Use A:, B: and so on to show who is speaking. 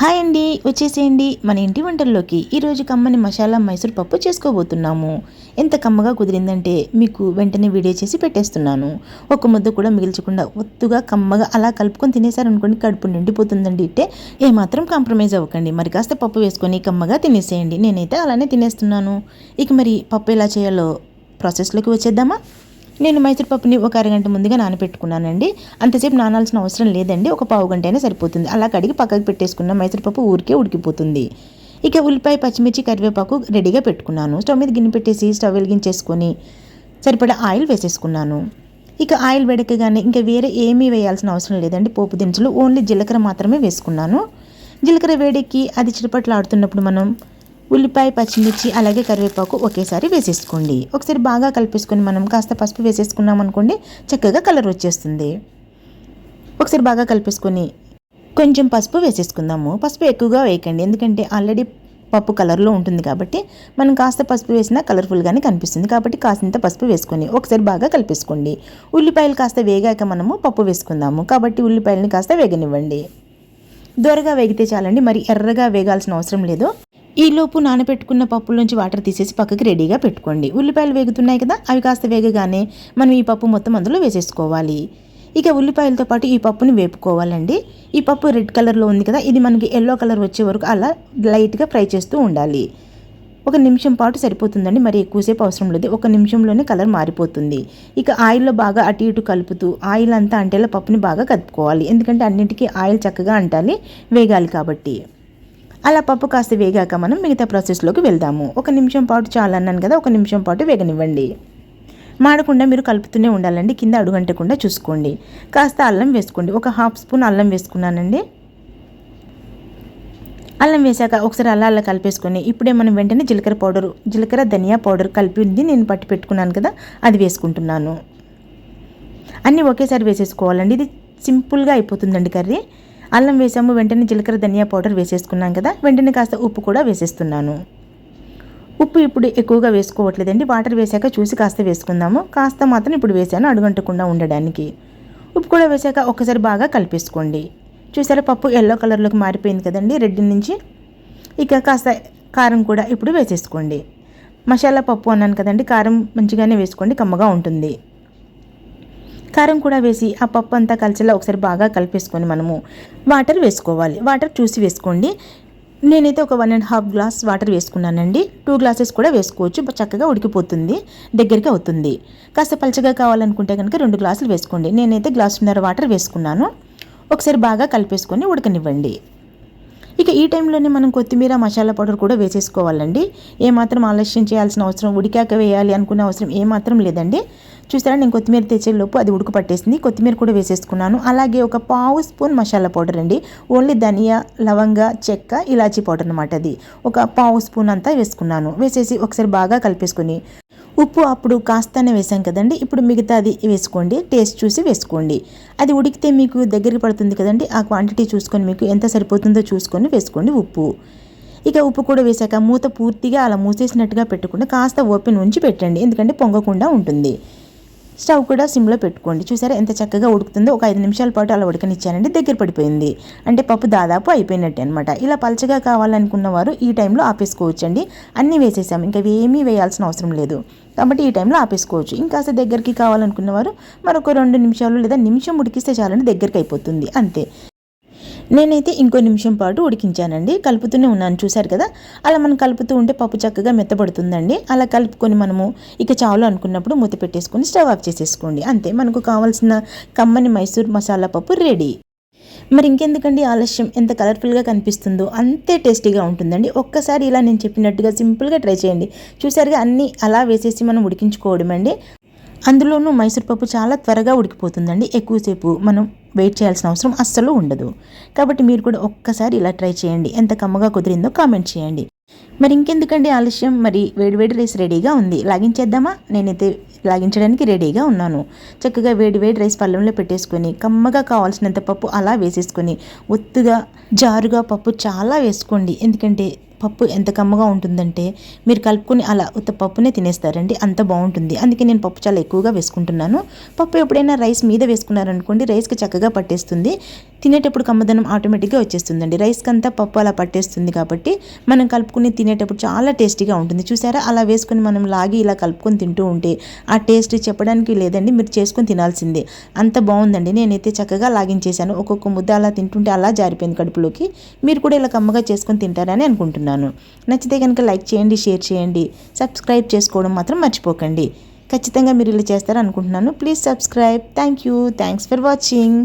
A: hi అండి వచ్చేసేయండి మన ఇంటి వంటల్లోకి ఈరోజు కమ్మని మసాలా మైసూర్ పప్పు చేసుకోబోతున్నాము ఎంత కమ్మగా కుదిరిందంటే మీకు వెంటనే వీడియో చేసి పెట్టేస్తున్నాను ఒక ముద్ద కూడా మిగిల్చకుండా ఒత్తుగా కమ్మగా అలా కలుపుకొని తినేసారనుకోండి కడుపు నిండిపోతుందండి ఇట్టే ఏమాత్రం కాంప్రమైజ్ అవ్వకండి మరి కాస్త పప్పు వేసుకొని కమ్మగా తినేసేయండి నేనైతే అలానే తినేస్తున్నాను ఇక మరి పప్పు ఎలా చేయాలో ప్రాసెస్లోకి వచ్చేద్దామా నేను మైసూర్ ఒక అరగంట ముందుగా నానపెట్టుకున్నానండి అంతసేపు నానాల్సిన అవసరం లేదండి ఒక పావు గంట అయినా సరిపోతుంది అలా కడిగి పక్కకు పెట్టేసుకున్న మైసూర్ పప్పు ఊరికే ఉడికిపోతుంది ఇక ఉల్లిపాయ పచ్చిమిర్చి కరివేపాకు రెడీగా పెట్టుకున్నాను స్టవ్ మీద గిన్నె పెట్టేసి స్టవ్ వెలిగించేసుకొని సరిపడా ఆయిల్ వేసేసుకున్నాను ఇక ఆయిల్ వెడకగానే ఇంకా వేరే ఏమీ వేయాల్సిన అవసరం లేదండి పోపు దినుసులు ఓన్లీ జీలకర్ర మాత్రమే వేసుకున్నాను జీలకర్ర వేడెక్కి అది ఆడుతున్నప్పుడు మనం ఉల్లిపాయ పచ్చిమిర్చి అలాగే కరివేపాకు ఒకేసారి వేసేసుకోండి ఒకసారి బాగా కలిపేసుకొని మనం కాస్త పసుపు వేసేసుకున్నాం అనుకోండి చక్కగా కలర్ వచ్చేస్తుంది ఒకసారి బాగా కలిపేసుకొని కొంచెం పసుపు వేసేసుకుందాము పసుపు ఎక్కువగా వేయకండి ఎందుకంటే ఆల్రెడీ పప్పు కలర్లో ఉంటుంది కాబట్టి మనం కాస్త పసుపు వేసినా కలర్ఫుల్గానే కనిపిస్తుంది కాబట్టి కాసింత పసుపు వేసుకొని ఒకసారి బాగా కలిపేసుకోండి ఉల్లిపాయలు కాస్త వేగాక మనము పప్పు వేసుకుందాము కాబట్టి ఉల్లిపాయలని కాస్త వేగనివ్వండి దూరగా వేగితే చాలండి మరి ఎర్రగా వేగాల్సిన అవసరం లేదు ఈలోపు నానబెట్టుకున్న పప్పులోంచి వాటర్ తీసేసి పక్కకి రెడీగా పెట్టుకోండి ఉల్లిపాయలు వేగుతున్నాయి కదా అవి కాస్త వేగగానే మనం ఈ పప్పు మొత్తం అందులో వేసేసుకోవాలి ఇక ఉల్లిపాయలతో పాటు ఈ పప్పుని వేపుకోవాలండి ఈ పప్పు రెడ్ కలర్లో ఉంది కదా ఇది మనకి ఎల్లో కలర్ వచ్చే వరకు అలా లైట్గా ఫ్రై చేస్తూ ఉండాలి ఒక నిమిషం పాటు సరిపోతుందండి మరి ఎక్కువసేపు అవసరం లేదు ఒక నిమిషంలోనే కలర్ మారిపోతుంది ఇక ఆయిల్లో బాగా అటు ఇటు కలుపుతూ ఆయిల్ అంతా అంటేలా పప్పుని బాగా కలుపుకోవాలి ఎందుకంటే అన్నింటికీ ఆయిల్ చక్కగా అంటాలి వేగాలి కాబట్టి అలా పప్పు కాస్త వేగాక మనం మిగతా ప్రాసెస్లోకి వెళ్దాము ఒక నిమిషం పాటు చాలా అన్నాను కదా ఒక నిమిషం పాటు వేగనివ్వండి మాడకుండా మీరు కలుపుతూనే ఉండాలండి కింద అడుగంటకుండా చూసుకోండి కాస్త అల్లం వేసుకోండి ఒక హాఫ్ స్పూన్ అల్లం వేసుకున్నానండి అల్లం వేసాక ఒకసారి అలా అలా కలిపేసుకొని ఇప్పుడే మనం వెంటనే జీలకర్ర పౌడర్ జీలకర్ర ధనియా పౌడర్ కలిపి ఉంది నేను పట్టి పెట్టుకున్నాను కదా అది వేసుకుంటున్నాను అన్నీ ఒకేసారి వేసేసుకోవాలండి ఇది సింపుల్గా అయిపోతుందండి కర్రీ అల్లం వేసాము వెంటనే జీలకర్ర ధనియా పౌడర్ వేసేసుకున్నాం కదా వెంటనే కాస్త ఉప్పు కూడా వేసేస్తున్నాను ఉప్పు ఇప్పుడు ఎక్కువగా వేసుకోవట్లేదండి వాటర్ వేశాక చూసి కాస్త వేసుకుందాము కాస్త మాత్రం ఇప్పుడు వేసాను అడుగంటకుండా ఉండడానికి ఉప్పు కూడా వేశాక ఒక్కసారి బాగా కలిపేసుకోండి చూసారా పప్పు ఎల్లో కలర్లోకి మారిపోయింది కదండి రెడ్ నుంచి ఇక కాస్త కారం కూడా ఇప్పుడు వేసేసుకోండి మసాలా పప్పు అన్నాను కదండి కారం మంచిగానే వేసుకోండి కమ్మగా ఉంటుంది కారం కూడా వేసి ఆ పప్పు అంతా కలిసేలా ఒకసారి బాగా కలిపేసుకొని మనము వాటర్ వేసుకోవాలి వాటర్ చూసి వేసుకోండి నేనైతే ఒక one and half glass water వేసుకున్నానండి టూ గ్లాసెస్ కూడా వేసుకోవచ్చు చక్కగా ఉడికిపోతుంది దగ్గరికి అవుతుంది కాస్త పలచగా కావాలనుకుంటే కనుక రెండు గ్లాసులు వేసుకోండి నేనైతే గ్లాసున్నర వాటర్ వేసుకున్నాను ఒకసారి బాగా కలిపేసుకొని ఉడకనివ్వండి ఇక ఈ టైంలోనే మనం కొత్తిమీర మసాలా పౌడర్ కూడా వేసేసుకోవాలండి ఏమాత్రం ఆలస్యం చేయాల్సిన అవసరం ఉడికాక వేయాలి అనుకునే అవసరం ఏమాత్రం లేదండి చూసారా నేను కొత్తిమీర తెచ్చేలోపు అది ఉడుకు పట్టేసింది కొత్తిమీర కూడా వేసేసుకున్నాను అలాగే ఒక పావు స్పూన్ మసాలా పౌడర్ అండి ఓన్లీ ధనియా లవంగ చెక్క ఇలాచీ పౌడర్ అనమాట అది ఒక పావు స్పూన్ అంతా వేసుకున్నాను వేసేసి ఒకసారి బాగా కలిపేసుకుని ఉప్పు అప్పుడు కాస్తనే వేసాం కదండి ఇప్పుడు మిగతా అది వేసుకోండి టేస్ట్ చూసి వేసుకోండి అది ఉడికితే మీకు దగ్గరికి పడుతుంది కదండి ఆ క్వాంటిటీ చూసుకొని మీకు ఎంత సరిపోతుందో చూసుకొని వేసుకోండి ఉప్పు ఇక ఉప్పు కూడా వేసాక మూత పూర్తిగా అలా మూసేసినట్టుగా పెట్టకుండా కాస్త ఓపెన్ ఉంచి పెట్టండి ఎందుకంటే పొంగకుండా ఉంటుంది స్టవ్ కూడా సిమ్లో పెట్టుకోండి చూసారా ఎంత చక్కగా ఉడుకుతుందో ఒక ఐదు నిమిషాల పాటు అలా ఉడకనిచ్చానండి దగ్గర పడిపోయింది అంటే పప్పు దాదాపు అయిపోయినట్టే అనమాట ఇలా పలచగా కావాలనుకున్న వారు ఈ టైంలో ఆపేసుకోవచ్చండి అన్నీ వేసేసాము ఇంకా ఏమీ వేయాల్సిన అవసరం లేదు కాబట్టి ఈ టైంలో ఆపేసుకోవచ్చు ఇంకా దగ్గరికి కావాలనుకున్న వారు మరొక రెండు నిమిషాలు లేదా నిమిషం ఉడికిస్తే చాలండి దగ్గరికి అయిపోతుంది అంతే నేనైతే ఇంకో నిమిషం పాటు ఉడికించానండి కలుపుతూనే ఉన్నాను చూశారు కదా అలా మనం కలుపుతూ ఉంటే పప్పు చక్కగా మెత్తబడుతుందండి అలా కలుపుకొని మనము ఇక చావులు అనుకున్నప్పుడు మూత పెట్టేసుకొని స్టవ్ ఆఫ్ చేసేసుకోండి అంతే మనకు కావాల్సిన కమ్మని మైసూర్ మసాలా పప్పు రెడీ మరి ఇంకెందుకండి ఆలస్యం ఎంత కలర్ఫుల్గా కనిపిస్తుందో అంతే టేస్టీగా ఉంటుందండి ఒక్కసారి ఇలా నేను చెప్పినట్టుగా సింపుల్గా ట్రై చేయండి చూసారుగా అన్నీ అలా వేసేసి మనం ఉడికించుకోవడం అండి అందులోనూ మైసూర్పప్పు చాలా త్వరగా ఉడికిపోతుందండి ఎక్కువసేపు మనం వెయిట్ చేయాల్సిన అవసరం అస్సలు ఉండదు కాబట్టి మీరు కూడా ఒక్కసారి ఇలా ట్రై చేయండి ఎంత కమ్మగా కుదిరిందో కామెంట్ చేయండి మరి ఇంకెందుకండి ఆలస్యం మరి వేడి వేడి రైస్ రెడీగా ఉంది లాగించేద్దామా నేనైతే లాగించడానికి రెడీగా ఉన్నాను చక్కగా వేడి వేడి రైస్ పళ్ళెంలో పెట్టేసుకొని కమ్మగా కావాల్సినంత పప్పు అలా వేసేసుకొని ఒత్తుగా జారుగా పప్పు చాలా వేసుకోండి ఎందుకంటే పప్పు ఎంత కమ్మగా ఉంటుందంటే మీరు కలుపుకొని అలా ఉత్త పప్పునే తినేస్తారండి అంత బాగుంటుంది అందుకే నేను పప్పు చాలా ఎక్కువగా వేసుకుంటున్నాను పప్పు ఎప్పుడైనా రైస్ మీద వేసుకున్నారనుకోండి రైస్కి చక్కగా పట్టేస్తుంది తినేటప్పుడు కమ్మదనం ఆటోమేటిక్గా వచ్చేస్తుందండి రైస్కి అంతా పప్పు అలా పట్టేస్తుంది కాబట్టి మనం కలుపుకుని తినేటప్పుడు చాలా టేస్టీగా ఉంటుంది చూసారా అలా వేసుకుని మనం లాగి ఇలా కలుపుకొని తింటూ ఉంటే ఆ టేస్ట్ చెప్పడానికి లేదండి మీరు చేసుకొని తినాల్సిందే అంత బాగుందండి నేనైతే చక్కగా లాగించేశాను ఒక్కొక్క ముద్ద అలా తింటుంటే అలా జారిపోయింది కడుపులోకి మీరు కూడా ఇలా కమ్మగా చేసుకొని తింటారని అనుకుంటున్నాను అనుకుంటున్నాను నచ్చితే కనుక లైక్ చేయండి షేర్ చేయండి సబ్స్క్రైబ్ చేసుకోవడం మాత్రం మర్చిపోకండి ఖచ్చితంగా మీరు ఇలా చేస్తారనుకుంటున్నాను please subscribe thank you thanks for watching